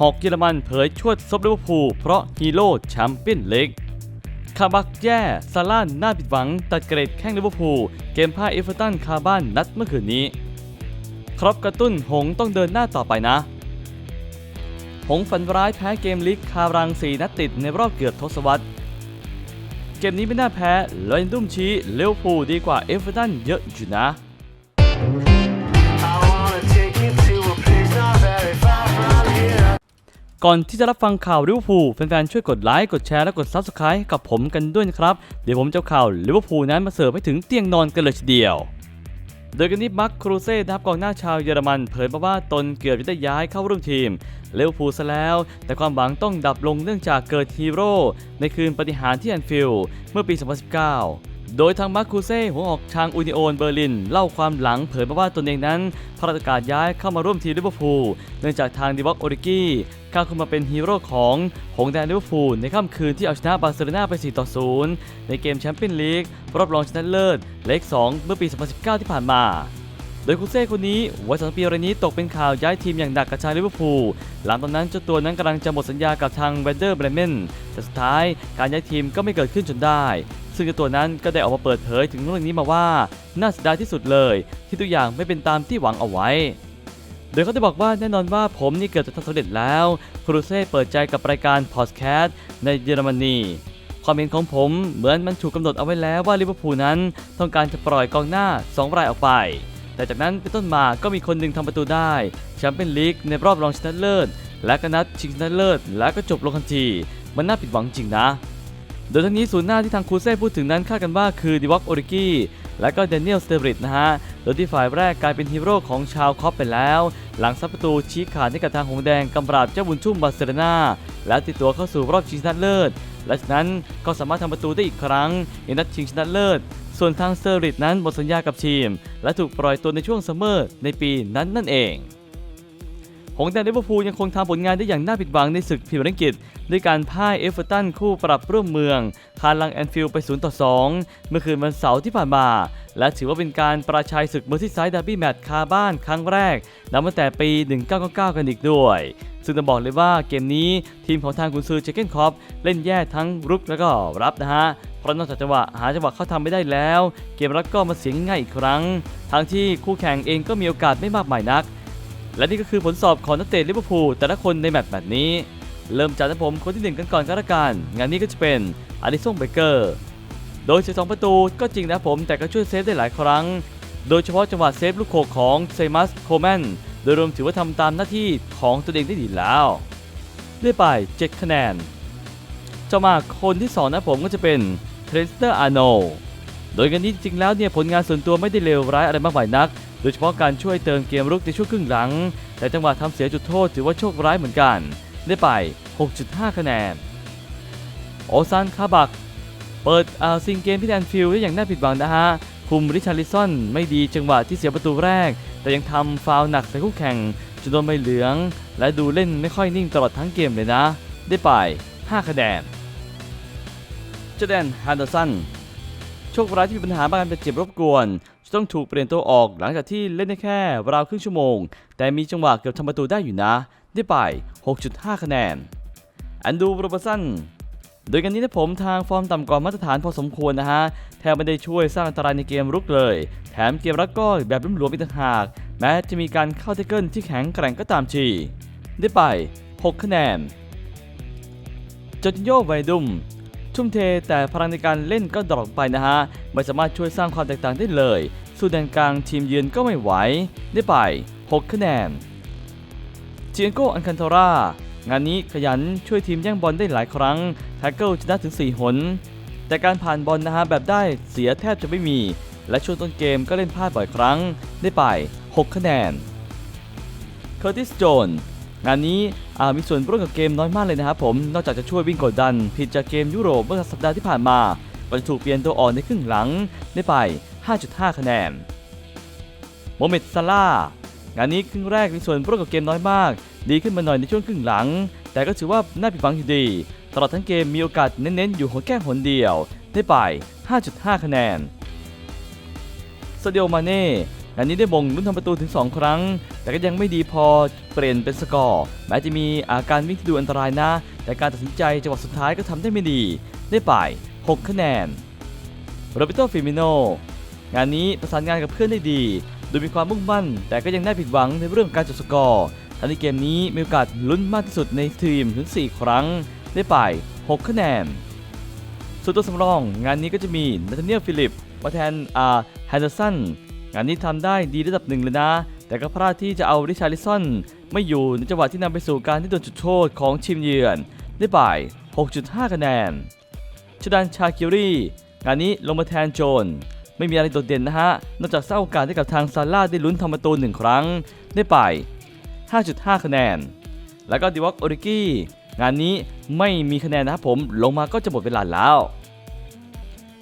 หอกเยอรมันเผยชวดซบลิเวอร์พูลเพราะฮีโร่แชมเปี้ยนลีกคาบักแย่ซาร่าน่าผิดหวัง ตัดเกรดแข้งลิเวอร์พูลเกมพ่ายเอฟเวอร์ตันคาบ้านนัดเมื่อคืนนี้ ครบกระตุ้นหงต้องเดินหน้าต่อไปนะ หงฝันร้ายแพ้เกมลีกคารัง4นัดติดในรอบเกือบทศวรรษ เกมนี้ไม่น่าแพ้เลยดุ้มชี้เลี้ยวพูดีกว่าเอฟเวอร์ตันเยอะอยู่นะ ก่อนที่จะรับฟังข่าวลิเวอร์พูลแฟนๆช่วยกดไลค์กดแชร์และกด Subscribe ให้กับผมกันด้วยนะครับ เดี๋ยวผมจะข่าวลิเวอร์พูลนั้นมาเสิร์ฟให้ถึงเตียงนอนกันเลยทีเดียวโดยกันนี้มักครูเซ่นะครับกองหน้าชาวเยอรมันเผยมาว่าตนเกือบจะได้ย้ายเข้าร่วมทีมลิเวอร์พูลซะแล้ว แต่ความหวังต้องดับลงเนื่องจากเกิดฮีโร่ในคืนปฏิหารที่แอนฟิลด์เมื่อปี 2019 โดยทางมาร์คูเซ่หัวออกชางอุนิโอนเบอร์ลิน เล่าความหลังเผยมาว่าตนเองนั้นพระราชการย้ายเข้ามาร่วมทีมลิเวอร์พูลเนื่องจากทางดิวอกโอริกี้ก้าวขึ้นมาเป็นฮีโร่ของหงแดงลิเวอร์พูลในค่ำคืนที่เอาชนะบาร์เซโลนาไป 4 ต่อ 0 ในเกมแชมเปี้ยนลีกรอบรองชนะเลิศเลข2 เมื่อปี 2019 ที่ผ่านมา โดยคูเซ่คนนี้วัยสองปีรายนี้ตกเป็นข่าวย้ายทีมอย่างหนักกับชาวลิเวอร์พูลหลังตอนนั้นเจ้าตัวนั้นกำลังจะหมดสัญญากับทางเวนเดอร์เบรเมนแต่สุดท้ายการย้ายทีมก็ไม่เกิดขึ้นจนได้ ซึ่งตัวนั้นก็ได้ออกมาเปิดเผยถึงเรื่องนี้มาว่า น่าเสียดายที่สุดเลย ที่ทุกอย่างไม่เป็นตามที่หวังเอาไว้ โดยเขาได้บอกว่าแน่นอนว่าผมนี่เกือบจะทำสำเร็จแล้วครูเซ่เปิดใจกับรายการพอดแคสต์ในเยอรมนีความเห็นของผมเหมือนมันถูกกำหนดเอาไว้แล้วว่าลิเวอร์พูลนั้น ต้องการจะปล่อยกองหน้า 2 รายออกไป แต่จากนั้นเป็นต้นมาก็มีคนหนึ่งทำประตูได้แชมเปี้ยนลีกในรอบรองชนะเลิศและก็นัดชิงชนะเลิศและก็จบลงทันที มันน่าผิดหวังจริงนะ โดยทั้งนี้ศูนย์หน้าที่ทางครูเซ่พูดถึงนั้นคาดกันว่าคือดิวอกโอริกี้และก็เดนเนียลสเตอริตนะฮะ โดยที่ฝ่ายแรกกลายเป็นฮีโร่ของชาวคอปไปแล้ว หลังซับประตูชี้ขาดให้กับทางหงแดงกำราบเจ้าบุญชุ่มบาร์เซโลนาและติดตัวเข้าสู่รอบชิงชนะเลิศ และจากนั้นก็สามารถทำประตูได้อีกครั้งในนัดชิงชนะเลิศ ส่วนทางสเตอริตนั้นหมดสัญญากับทีม และถูกปล่อยตัวในช่วงซัมเมอร์ในปีนั้นนั่นเอง หงแดงลิเวอร์พูลยังคงทำผลงานได้อย่างน่าผิดหวังในศึกพรีเมียร์ลีกด้วยการพ่ายเอฟเวอร์ตันคู่ปรับร่วมเมือง คาลังแอนฟิลด์ไป0ต่อ2 เมื่อคืนวันเสาร์ที่ผ่านมา และถือว่าเป็นการประชัยศึกเมอร์ซี่ไซด์ดาร์บี้แมตช์คาบ้านครั้งแรกนับตั้งแต่ปี 1999 กันอีกด้วย ซึ่งต้องบอกเลยว่าเกมนี้ทีมของทางกุนซือเจเกนคอปเล่นแย่ทั้งรุกแล้วก็รับนะฮะเพราะนอกจากจังหวะหาจังหวะเข้าทำไม่ได้แล้ว เกมรับก็มาเสียง่ายอีกครั้ง ทั้งที่คู่แข่งเองก็มีโอกาสไม่มากมายนัก และนี่ก็คือผลสอบของนักเตะลิเวอร์พูลแต่ละคนในแมตช์แบบนี้ เริ่มจากท่านผมคนที่หนึ่งกันก่อนก็แล้วกัน งานนี้ก็จะเป็นอาริซงเบเกอร์ โดยเสียสองประตูก็จริงนะผมแต่ก็ช่วยเซฟได้หลายครั้ง โดยเฉพาะจังหวะเซฟลูกโขกของเซมัสโคแมนโดยรวมถือว่าทำตามหน้าที่ของตัวเองได้ดีแล้วได้ไป 7 คะแนนจะมาคนที่ 2 นะผมก็จะเป็นเทรนสเตอร์อาร์โนโดยกันนี้จริงแล้วเนี่ยผลงานส่วนตัวไม่ได้เลวร้ายอะไรมากมายนัก โดยเฉพาะการช่วยเติมเกมรุกในช่วงครึ่งหลัง แต่จังหวะทำเสียจุดโทษถือว่าโชคร้ายเหมือนกัน ได้ไป 6.5 คะแนน โอซานคาบัก เปิดอาซิงเกมที่แอนฟิลด์ได้อย่างน่าผิดหวังนะฮะ คุมริชาร์ลิซอนไม่ดีจังหวะที่เสียประตูแรก แต่ยังทำฟาวล์หนักใส่คู่แข่งจนโดนใบเหลือง และดูเล่นไม่ค่อยนิ่งตลอดทั้งเกมเลยนะ ได้ไป 5 คะแนนเจเดนฮันเดอร์สัน โชคร้ายที่มีปัญหาบางการบาดเจ็บรบกวนจะต้องถูกเปลี่ยนตัวออกหลังจากที่เล่นได้แค่ราวครึ่งชั่วโมง แต่มีจังหวะเกือบทำประตูได้อยู่นะ ได้ไป 6.5 คะแนน อันดูโรบสันโดยกันนี้นะผมทางฟอร์มต่ำกว่ามาตรฐานพอสมควรนะฮะ แทบไม่ได้ช่วยสร้างอันตรายในเกมรุกเลย แถมเกมรับก็แบบลุ่มหลวมอีกต่างหาก แม้จะมีการเข้าเทเกิลที่แข็งแกร่งก็ตามทีได้ไป 6 คะแนนจอร์จินโยไวดุม ทุ่มเทแต่พลังในการเล่นก็ดรอปไปนะฮะ ไม่สามารถช่วยสร้างความแตกต่างได้เลย สู้แดนกลางทีมเยือนก็ไม่ไหว ได้ไป 6 คะแนนเจียนโกอันคันโทรางานนี้ขยันช่วยทีมแย่งบอลได้หลายครั้งแท็กเกิลชนะถึง 4 หน แต่การผ่านบอลนะฮะแบบได้เสียแทบจะไม่มี และช่วงต้นเกมก็เล่นพลาดบ่อยครั้ง ได้ไป 6 คะแนนเคอร์ติสโจน งานนี้มีส่วนร่วมกับเกมน้อยมากเลยนะครับผม นอกจากจะช่วยวิ่งกดดัน ผิดจากเกมยุโรปเมื่อสัปดาห์ที่ผ่านมาก็จะถูกเปลี่ยนตัวอ่อนในครึ่งหลังได้ไป 5.5 คะแนนโมเมดซาลางานนี้ครึ่งแรกมีส่วนร่วมกับเกมน้อยมาก ดีขึ้นมาหน่อยในช่วงครึ่งหลัง แต่ก็ถือว่าน่าผิดหวังอยู่ดี ตลอดทั้งเกมมีโอกาสเน้นๆ อยู่หัวแก้หนเดียว ได้ไป 5.5 คะแนนซาเดียมาเน่ งานนี้ได้บ่งลุ้นทำประตูถึง 2 ครั้ง แต่ก็ยังไม่ดีพอเปลี่ยนเป็นสกอร์ แม้จะมีอาการวิ่งที่ดูอันตรายนะ แต่การตัดสินใจจังหวะสุดท้ายก็ทำได้ไม่ดี ได้ไป 6 คะแนนโรเบโตฟิมิโนงานนี้ประสานงานกับเพื่อนได้ดี โดยมีความมุ่งมั่น แต่ก็ยังได้ผิดหวังในเรื่องการจบสกอร์ทั้งในเกมนี้มีโอกาสลุ้นมากที่สุดในทีมถึง 4 ครั้ง ได้ไป 6 คะแนนส่วนตัวสำรอง งานนี้ก็จะมีนาธาเนียลฟิลิปมาแทนอาแฮนเดอร์สัน งานนี้ทำได้ดีระดับหนึ่งเลยนะ แต่ก็พลาดที่จะเอาริชาริสันไม่อยู่ในจังหวะที่นำไปสู่การที่โดนจุดโทษของทีมเยือน ได้ไป6.5 คะแนนชดันชาคิรีงานนี้ลงมาแทนโจน ไม่มีอะไรโดดเด่นนะฮะ นอกจากสร้างโอกาสให้กับทางซาร่าได้ลุ้นทำประตูหนึ่งครั้ง ได้ไป 5.5 คะแนน แล้วก็ดิวอกโอริกี้งานนี้ไม่มีคะแนนนะครับผม ลงมาก็จะหมดเวลาแล้ว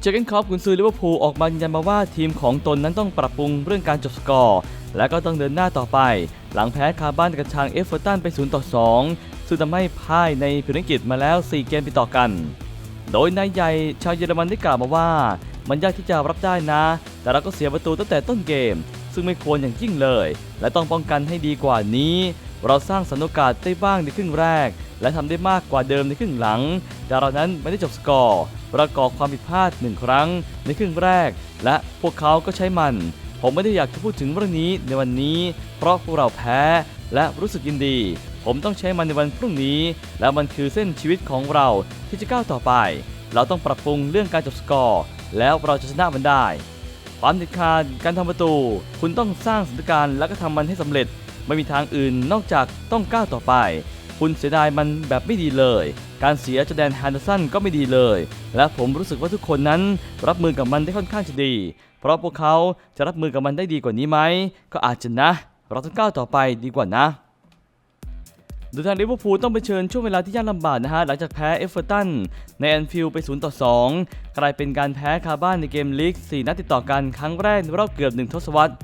เจอเกนคอปกุนซือลิเวอร์พูลออกมายืนยันมาว่าทีมของตนนั้นต้องปรับปรุงเรื่องการจบสกอร์ และก็ต้องเดินหน้าต่อไป หลังแพ้คาร์บ้านกับทางเอฟเวอร์ตันไป0ต่อ2ซึ่งทำให้พ่ายในพรีเมียร์ลีกมาแล้ว 4 เกมติดต่อกัน โดยนายใหญ่ชาวเยอรมันได้กล่าวมาว่า มันยากที่จะรับได้นะ แต่เราก็เสียประตูตั้งแต่ต้นเกม ซึ่งไม่ควรอย่างยิ่งเลย และต้องป้องกันให้ดีกว่านี้ เราสร้างสนโอกาสได้บ้างในครึ่งแรก และทำได้มากกว่าเดิมในครึ่งหลัง แต่เรานั้นไม่ได้จบสกอร์ประกอบความผิดพลาดหนึ่งครั้งในครึ่งแรก และพวกเขาก็ใช้มัน ผมไม่ได้อยากจะพูดถึงเรื่องนี้ในวันนี้ เพราะพวกเราแพ้และรู้สึกยินดี ผมต้องใช้มันในวันพรุ่งนี้ และมันคือเส้นชีวิตของเราที่จะก้าวต่อไป เราต้องปรับปรุงเรื่องการจบสกอร์ แล้วเราจะชนะมันได้ ความเด็ดขาดการทำประตู คุณต้องสร้างสถานการณ์แล้วก็ทำมันให้สำเร็จ ไม่มีทางอื่นนอกจากต้องก้าวต่อไป คุณเสียดายมันแบบไม่ดีเลย การเสียจแดนแฮนเดอร์สันก็ไม่ดีเลย และผมรู้สึกว่าทุกคนนั้นรับมือกับมันได้ค่อนข้างจะดี เพราะพวกเขาจะรับมือกับมันได้ดีกว่านี้ไหม ก็อาจจะนะ เราต้องก้าวต่อไปดีกว่านะโดยทางลิเวอร์พูลต้องไปเชิญช่วงเวลาที่ยากลำบากนะฮะ หลังจากแพ้เอฟเวอร์ตันในแอนฟิลด์ไป 0 ต่อ 2 กลายเป็นการแพ้คาบ้านในเกมลีก 4 นัดติดต่อกันครั้งแรกในรอบเกือบ 1 ทศวรรษ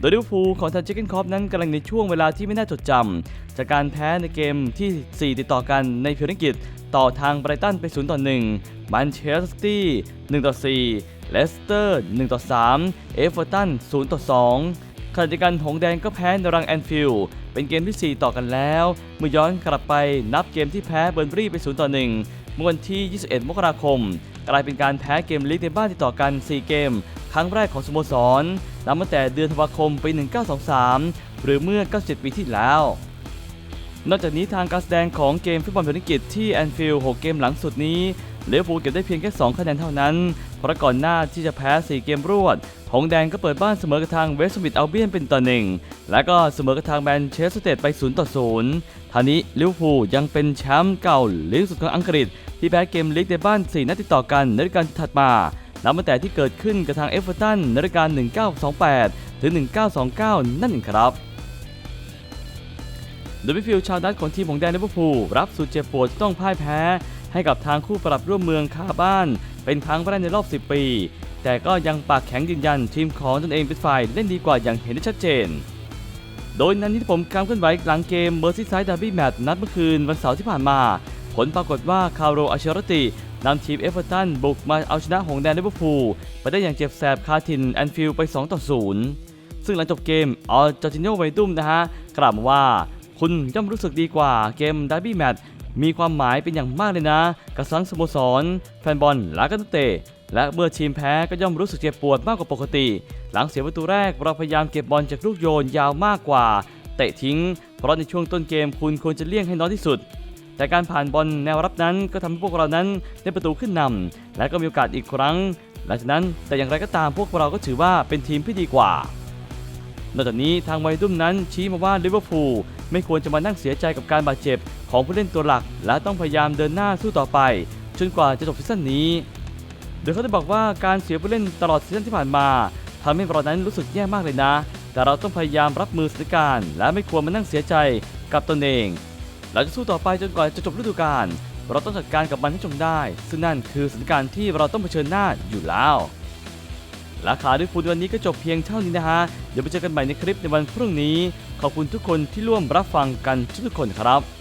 โดยลิเวอร์พูลของทางเจคเกนคอปนั้นกำลังในช่วงเวลาที่ไม่น่าจดจำ จากการแพ้ในเกมที่ 4 ติดต่อกันในพรีเมียร์ลีกต่อทางไบรตันไป 0 ต่อ 1 มันเชสเตอร์ซิตี้ 1 ต่อ 4 เลสเตอร์ 1 ต่อ 3 เอฟเวอร์ตัน 0 ต่อ 2ขณะเดียวกันหงส์แดงก็แพ้ในรังแอนฟิลด์เป็นเกมที่ 4 ต่อกันแล้ว เมื่อย้อนกลับไปนับเกมที่แพ้เบิร์นบรีไป 0 ต่อ 1 เมื่อวันที่ 21 มกราคม กลายเป็นการแพ้เกมลีกในบ้านติดต่อกัน 4 เกม ครั้งแรกของสโมสรนับตั้งแต่เดือนธันวาคมปี 1923 หรือเมื่อ 97 ปีที่แล้ว นอกจากนี้ทางการแสดงของเกมฟุตบอลพรีเมียร์ลีกที่แอนฟิลด์6เกมหลังสุดนี้เลเวอร์พูลเก็บได้เพียงแค่ 2 คะแนนเท่านั้น เพราะก่อนหน้าที่จะแพ้ 4 เกมรวด หงแดงก็เปิดบ้านเสมอกับทางเวสต์มิดอัลเบียนเป็นต่อหนึ่ง และก็เสมอกับทางแมนเชสเตอร์ยูไนเต็ดไป 0 ต่อ 0ทานี้ลิเวอร์พูลยังเป็นแชมป์เก่าลีกสุดของอังกฤษ ที่แพ้เกมลีกในบ้าน 4 นัดติดต่อกันในฤดูกาลถัดมา นับตั้งแต่ที่เกิดขึ้นกับทางเอฟเวอร์ตันในฤดูกาล1928 ถึง 1929 นั่นเองครับโดยพิฟิลชาวดัตของทีมของแดนลิเวอร์พูลรับสุดเจ็บปวดต้องพ่ายแพ้ ให้กับทางคู่ปรับร่วมเมืองคาบ้าน เป็นครั้งแรกในรอบ 10 ปี แต่ก็ยังปากแข็งยืนยันทีมของตนเองเป็นฝ่ายเล่นดีกว่าอย่างเห็นได้ชัดเจน โดยนั้นที่ผมกำเคลื่อนไหวหลังเกมเมอร์ซี่ไซด์ดาร์บี้แมตช์นัดเมื่อคืนวันเสาร์ที่ผ่านมา ผลปรากฏว่าคาร์โรอัชรติ นำทีมเอฟเวอร์ตันบุกมาเอาชนะหงแดนลิเวอร์พูลไปได้อย่างเจ็บแสบคาทินแอนฟิลด์ไป 2 ต่อ 0 ซึ่งหลังจบเกมออจอร์จิโนไวดุมนะฮะกล่าวว่า คุณย่อมรู้สึกดีกว่าเกมดาร์บี้แมตช์มีความหมายเป็นอย่างมากเลยนะ กับทั้งสโมสร แฟนบอลและก็นักเตะและเมื่อทีมแพ้ก็ย่อมรู้สึกเจ็บปวดมากกว่าปกติ หลังเสียประตูแรกเราพยายามเก็บบอลจากลูกโยนยาวมากกว่า เตะทิ้ง เพราะในช่วงต้นเกมคุณควรจะเลี่ยงให้น้อยที่สุด แต่การผ่านบอลแนวรับนั้นก็ทำให้พวกเรานั้นได้ประตูขึ้นนำและก็มีโอกาสอีกครั้ง หลังจากนั้นแต่อย่างไรก็ตามพวกเราก็ถือว่าเป็นทีมที่ดีกว่านอกจากนี้ทางไวดุมนั้นชี้มาว่าลิเวอร์พูลไม่ควรจะมานั่งเสียใจกับการบาดเจ็บของผู้เล่นตัวหลัก และต้องพยายามเดินหน้าสู้ต่อไปจนกว่าจะจบซีซั่นนี้ โดยเขาได้บอกว่าการเสียผู้เล่นตลอดซีซั่นที่ผ่านมาทำให้เรานั้นรู้สึกแย่มากเลยนะ แต่เราต้องพยายามรับมือสถานการณ์และไม่ควรมานั่งเสียใจกับตนเอง เราจะสู้ต่อไปจนกว่าจะจบฤดูกาล เราต้องจัดการกับมันให้จงได้ ซึ่งนั่นคือสถานการณ์ที่เราต้องเผชิญหน้าอยู่แล้วราคาด้วยฟูดวันนี้ก็จบเพียงเท่านี้นะฮะ เดี๋ยวไปเจอกันใหม่ในคลิปในวันพรุ่งนี้ ขอบคุณทุกคนที่ร่วมรับฟังกันทุกคนครับ